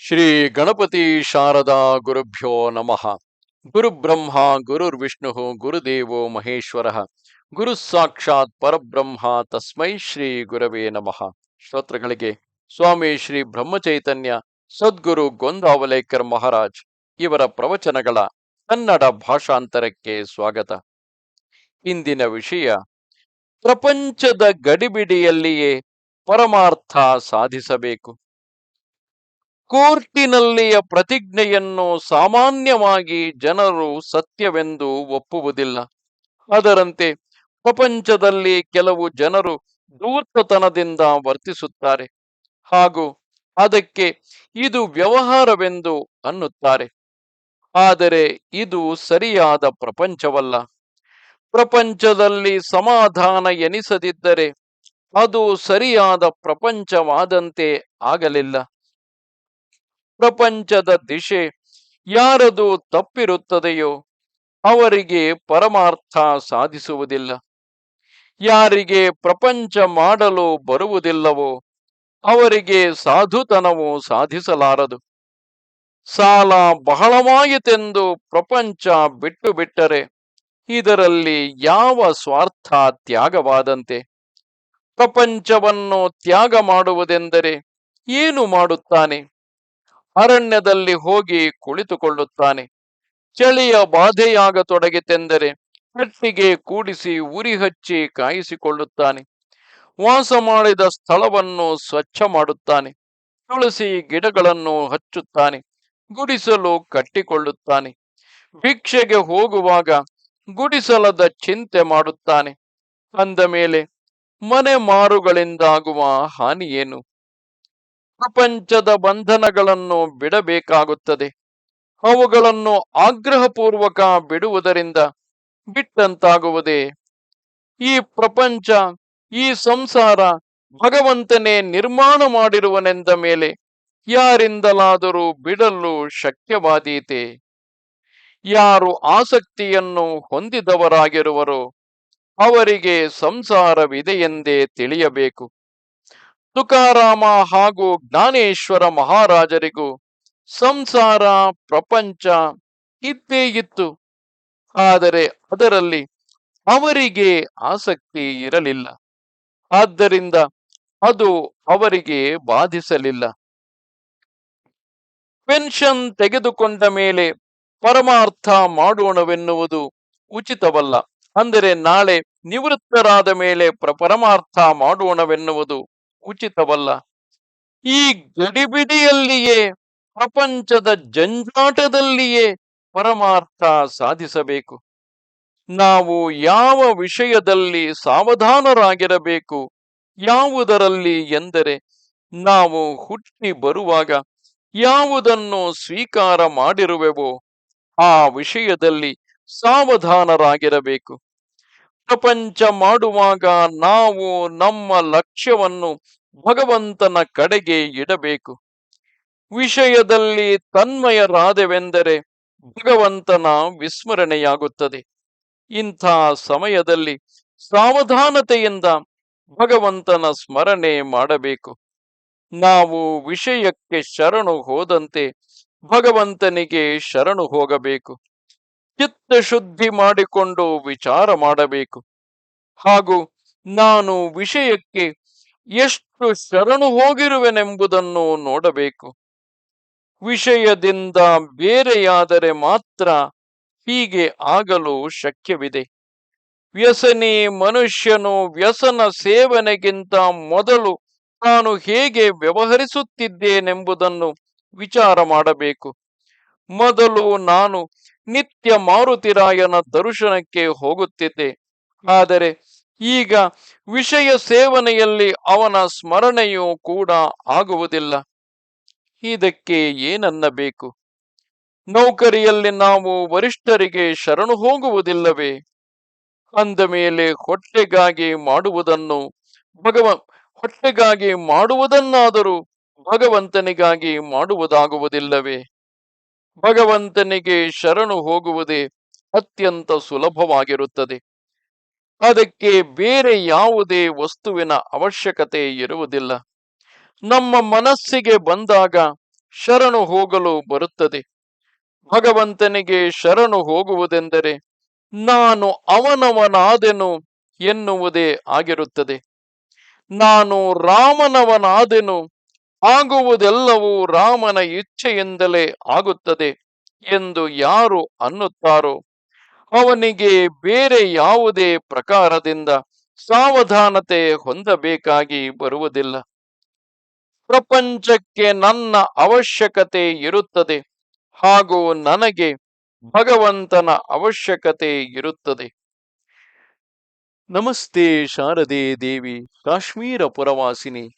ಶ್ರೀ ಗಣಪತಿ ಶಾರದಾ ಗುರುಭ್ಯೋ ನಮಃ. ಗುರುಬ್ರಹ್ಮ ಗುರುರ್ವಿಷ್ಣು ಗುರುದೇವೋ ಮಹೇಶ್ವರ. ಗುರು ಸಾಕ್ಷಾತ್ ಪರಬ್ರಹ್ಮ ತಸ್ಮೈ ಶ್ರೀ ಗುರವೇ ನಮಃ. ಶ್ರೋತ್ರಗಳಿಗೆ ಸ್ವಾಮಿ ಶ್ರೀ ಬ್ರಹ್ಮಚೈತನ್ಯ, ಸದ್ಗುರು ಗೊಂದಾವಲೇಕರ್ ಮಹಾರಾಜ್ ಇವರ ಪ್ರವಚನಗಳ ಕನ್ನಡ ಭಾಷಾಂತರಕ್ಕೆ ಸ್ವಾಗತ. ಇಂದಿನ ವಿಷಯ, ಪ್ರಪಂಚದ ಗಡಿಬಿಡಿಯಲ್ಲಿಯೇ ಪರಮಾರ್ಥ ಸಾಧಿಸಬೇಕು. ಕೋರ್ಟಿನಲ್ಲಿಯ ಪ್ರತಿಜ್ಞೆಯನ್ನು ಸಾಮಾನ್ಯವಾಗಿ ಜನರು ಸತ್ಯವೆಂದು ಒಪ್ಪುವುದಿಲ್ಲ. ಅದರಂತೆ ಪ್ರಪಂಚದಲ್ಲಿ ಕೆಲವು ಜನರು ದೂರ್ತತನದಿಂದ ವರ್ತಿಸುತ್ತಾರೆ ಹಾಗೂ ಅದಕ್ಕೆ ಇದು ವ್ಯವಹಾರವೆಂದು ಅನ್ನುತ್ತಾರೆ. ಆದರೆ ಇದು ಸರಿಯಾದ ಪ್ರಪಂಚವಲ್ಲ. ಪ್ರಪಂಚದಲ್ಲಿ ಸಮಾಧಾನ ಎನಿಸದಿದ್ದರೆ ಅದು ಸರಿಯಾದ ಪ್ರಪಂಚವಾದಂತೆ ಆಗಲಿಲ್ಲ. ಪ್ರಪಂಚದ ದಿಶೆ ಯಾರದು ತಪ್ಪಿರುತ್ತದೆಯೋ ಅವರಿಗೆ ಪರಮಾರ್ಥ ಸಾಧಿಸುವುದಿಲ್ಲ. ಯಾರಿಗೆ ಪ್ರಪಂಚ ಮಾಡಲು ಬರುವುದಿಲ್ಲವೋ ಅವರಿಗೆ ಸಾಧುತನವು ಸಾಧಿಸಲಾರದು. ಸಾಲ ಬಹಳವಾಯಿತೆಂದು ಪ್ರಪಂಚ ಬಿಟ್ಟು ಬಿಟ್ಟರೆ ಇದರಲ್ಲಿ ಯಾವ ಸ್ವಾರ್ಥ ತ್ಯಾಗವಾದಂತೆ? ಪ್ರಪಂಚವನ್ನು ತ್ಯಾಗ ಮಾಡುವುದೆಂದರೆ ಏನು ಮಾಡುತ್ತಾನೆ? ಅರಣ್ಯದಲ್ಲಿ ಹೋಗಿ ಕುಳಿತುಕೊಳ್ಳುತ್ತಾನೆ. ಚಳಿಯ ಬಾಧೆಯಾಗತೊಡಗಿತೆಂದರೆ ಕಟ್ಟಿಗೆ ಕೂಡಿಸಿ ಉರಿ ಹಚ್ಚಿ ಕಾಯಿಸಿಕೊಳ್ಳುತ್ತಾನೆ. ವಾಸ ಮಾಡಿದ ಸ್ಥಳವನ್ನು ಸ್ವಚ್ಛ ಮಾಡುತ್ತಾನೆ. ತುಳಸಿ ಗಿಡಗಳನ್ನು ಹಚ್ಚುತ್ತಾನೆ. ಗುಡಿಸಲು ಕಟ್ಟಿಕೊಳ್ಳುತ್ತಾನೆ. ಭಿಕ್ಷೆಗೆ ಹೋಗುವಾಗ ಗುಡಿಸಲದ ಚಿಂತೆ ಮಾಡುತ್ತಾನೆ. ಅಂದ ಮೇಲೆ ಮನೆ ಮಾರುಗಳಿಂದಾಗುವ ಹಾನಿಯೇನು? ಪ್ರಪಂಚದ ಬಂಧನಗಳನ್ನು ಬಿಡಬೇಕಾಗುತ್ತದೆ. ಅವುಗಳನ್ನು ಆಗ್ರಹಪೂರ್ವಕ ಬಿಡುವುದರಿಂದ ಬಿಟ್ಟಂತಾಗುವುದೇ. ಈ ಪ್ರಪಂಚ, ಈ ಸಂಸಾರ ಭಗವಂತನೇ ನಿರ್ಮಾಣ ಮಾಡಿರುವನೆಂದ ಮೇಲೆ ಯಾರಿಂದಲಾದರೂ ಬಿಡಲು ಶಕ್ಯವಾದೀತೆ. ಯಾರು ಆಸಕ್ತಿಯನ್ನು ಹೊಂದಿದವರಾಗಿರುವರೋ ಅವರಿಗೆ ಸಂಸಾರವಿದೆಯೆಂದೇ ತಿಳಿಯಬೇಕು. ತುಕಾರಾಮ ಹಾಗೂ ಜ್ಞಾನೇಶ್ವರ ಮಹಾರಾಜರಿಗೂ ಸಂಸಾರ, ಪ್ರಪಂಚ ಇದ್ದೇ ಇತ್ತು. ಆದರೆ ಅದರಲ್ಲಿ ಅವರಿಗೆ ಆಸಕ್ತಿ ಇರಲಿಲ್ಲ. ಆದ್ದರಿಂದ ಅದು ಅವರಿಗೆ ಬಾಧಿಸಲಿಲ್ಲ. ಪೆನ್ಷನ್ ತೆಗೆದುಕೊಂಡ ಮೇಲೆ ಪರಮಾರ್ಥ ಮಾಡೋಣವೆನ್ನುವುದು ಉಚಿತವಲ್ಲ. ಅಂದರೆ ನಾಳೆ ನಿವೃತ್ತರಾದ ಮೇಲೆ ಪ್ರ, ಪರಮಾರ್ಥ ಮಾಡೋಣವೆನ್ನುವುದು ಉಚಿತವಲ್ಲ. ಈ ಗಡಿಬಿಡಿಯಲ್ಲಿಯೇ, ಪ್ರಪಂಚದ ಜಂಜಾಟದಲ್ಲಿಯೇ ಪರಮಾರ್ಥ ಸಾಧಿಸಬೇಕು. ನಾವು ಯಾವ ವಿಷಯದಲ್ಲಿ ಸಾವಧಾನರಾಗಿರಬೇಕು, ಯಾವುದರಲ್ಲಿ ಎಂದರೆ, ನಾವು ಹುಟ್ಟಿ ಬರುವಾಗ ಯಾವುದನ್ನು ಸ್ವೀಕಾರ ಮಾಡಿರುವೆವೋ, ಆ ವಿಷಯದಲ್ಲಿ ಸಾವಧಾನರಾಗಿರಬೇಕು. ಪ್ರಪಂಚ ಮಾಡುವಾಗ ನಾವು ನಮ್ಮ ಲಕ್ಷ್ಯವನ್ನು ಭಗವಂತನ ಕಡೆಗೆ ಇಡಬೇಕು. ವಿಷಯದಲ್ಲಿ ತನ್ಮಯರಾದೆವೆಂದರೆ ಭಗವಂತನ ವಿಸ್ಮರಣೆಯಾಗುತ್ತದೆ. ಇಂಥ ಸಮಯದಲ್ಲಿ ಸಾವಧಾನತೆಯಿಂದ ಭಗವಂತನ ಸ್ಮರಣೆ ಮಾಡಬೇಕು. ನಾವು ವಿಷಯಕ್ಕೆ ಶರಣು ಹೋದಂತೆ ಭಗವಂತನಿಗೆ ಶರಣು ಹೋಗಬೇಕು. ಚಿತ್ತ ಶುದ್ಧಿ ಮಾಡಿಕೊಂಡು ವಿಚಾರ ಮಾಡಬೇಕು. ಹಾಗೂ ನಾನು ವಿಷಯಕ್ಕೆ ಎಷ್ಟು ಶರಣು ಹೋಗಿರುವೆನೆಂಬುದನ್ನು ನೋಡಬೇಕು. ವಿಷಯದಿಂದ ಬೇರೆಯಾದರೆ ಮಾತ್ರ ಹೀಗೆ ಆಗಲು ಶಕ್ಯವಿದೆ. ವ್ಯಸನಿ ಮನುಷ್ಯನು ವ್ಯಸನ ಸೇವನೆಗಿಂತ ಮೊದಲು ತಾನು ಹೇಗೆ ವ್ಯವಹರಿಸುತ್ತಿದ್ದೇನೆಂಬುದನ್ನು ವಿಚಾರ ಮಾಡಬೇಕು. ಮೊದಲು ನಾನು ನಿತ್ಯ ಮಾರುತಿರಾಯನ ದರ್ಶನಕ್ಕೆ ಹೋಗುತ್ತಿದ್ದೆ. ಆದರೆ ಈಗ ವಿಷಯ ಸೇವನೆಯಲ್ಲಿ ಅವನ ಸ್ಮರಣೆಯೂ ಕೂಡ ಆಗುವುದಿಲ್ಲ. ಇದಕ್ಕೆ ಏನನ್ನಬೇಕು? ನೌಕರಿಯಲ್ಲಿ ನಾವು ವರಿಷ್ಠರಿಗೆ ಶರಣು ಹೋಗುವುದಿಲ್ಲವೇ? ಅಂದ ಮೇಲೆ ಹೊಟ್ಟೆಗಾಗಿ ಮಾಡುವುದನ್ನು ಭಗವ, ಹೊಟ್ಟೆಗಾಗಿ ಮಾಡುವುದನ್ನಾದರೂ ಭಗವಂತನಿಗಾಗಿ ಮಾಡುವುದಾಗುವುದಿಲ್ಲವೇ? ಭಗವಂತನಿಗೆ ಶರಣು ಹೋಗುವುದೇ ಅತ್ಯಂತ ಸುಲಭವಾಗಿರುತ್ತದೆ. ಅದಕ್ಕೆ ಬೇರೆ ಯಾವುದೇ ವಸ್ತುವಿನ ಅವಶ್ಯಕತೆ ಇರುವುದಿಲ್ಲ. ನಮ್ಮ ಮನಸ್ಸಿಗೆ ಬಂದಾಗ ಶರಣು ಹೋಗಲು ಬರುತ್ತದೆ. ಭಗವಂತನಿಗೆ ಶರಣು ಹೋಗುವುದೆಂದರೆ ನಾನು ಅವನವನಾದೆನು ಎನ್ನುವುದೇ ಆಗಿರುತ್ತದೆ. ನಾನು ರಾಮನವನಾದೆನು ಆಗುವುದೆಲ್ಲವೂ ರಾಮನ ಇಚ್ಛೆಯಿಂದಲೇ ಆಗುತ್ತದೆ ಎಂದು ಯಾರು ಅನ್ನುತ್ತಾರೋ ಅವನಿಗೆ ಬೇರೆ ಯಾವುದೇ ಪ್ರಕಾರದಿಂದ ಸಾವಧಾನತೆ ಹೊಂದಬೇಕಾಗಿ ಬರುವುದಿಲ್ಲ. ಪ್ರಪಂಚಕ್ಕೆ ನನ್ನ ಅವಶ್ಯಕತೆ ಇರುತ್ತದೆ ಹಾಗೂ ನನಗೆ ಭಗವಂತನ ಅವಶ್ಯಕತೆ ಇರುತ್ತದೆ. ನಮಸ್ತೆ ಶಾರದೆ ದೇವಿ, ಕಾಶ್ಮೀರ ಪುರವಾಸಿನಿ.